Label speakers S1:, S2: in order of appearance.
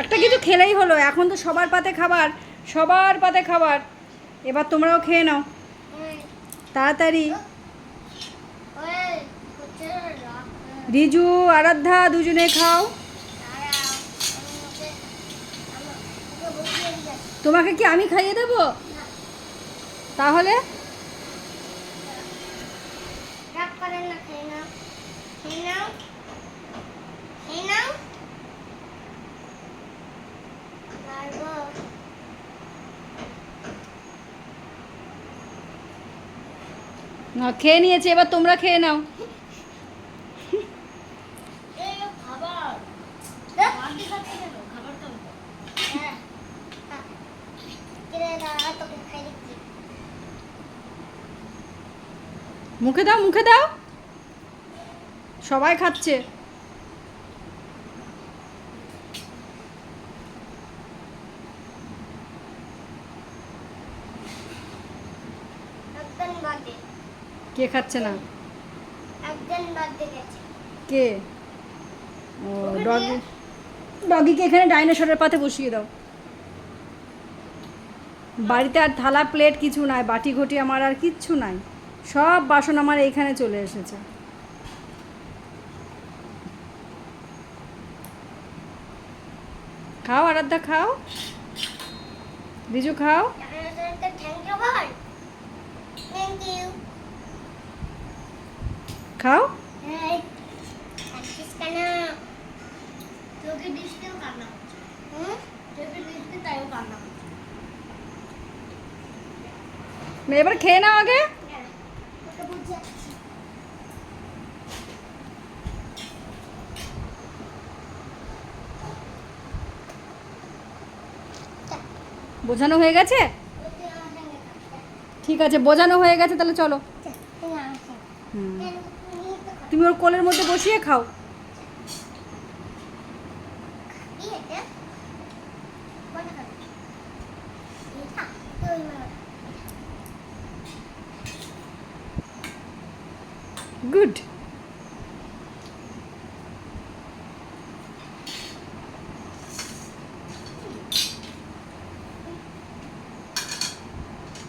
S1: একটা কিছু খেলেই হলো, এখন তো সবার পাতে খাবার, সবার পাতে খাবার। এবার তোমরাও খেয়ে নাও। তাড়াতাড়ি। রিজু, আরাধ্যা দুজনে খাও। তোমাকে কি আমি খাইয়ে দেবো? তাহলে
S2: রাগ করেন না খেয়ে নাও খেয়ে নাও খেয়ে নাও পারব
S1: না খেয়ে নিয়েছে এবার তোমরা খেয়ে নাও। মুখে দাও মুখে দাও। সবাই খাচ্ছে
S2: একজন বাদে
S1: কে খাচ্ছে না?
S2: একজন
S1: কে? ও ডগি ডগিকে এখানে ডাইনোসরের পাতে বসিয়ে দাও। বাড়িতে আর থালা প্লেট কিছু নাই বাটি ঘটি আমার আর কিচ্ছু নাই। সব বাসন আমার এইখানে চলে এসেছে। খাও আরাধ্যা খাও। বিজু খাও।
S2: করছে।
S1: এবার খেয়ে নাও আগে। বোঝানো হয়ে গেছে? ঠিক আছে বোঝানো হয়ে গেছে তাহলে চলো।
S2: তুমি
S1: ওর কোলের মধ্যে বসিয়ে খাও।
S2: কি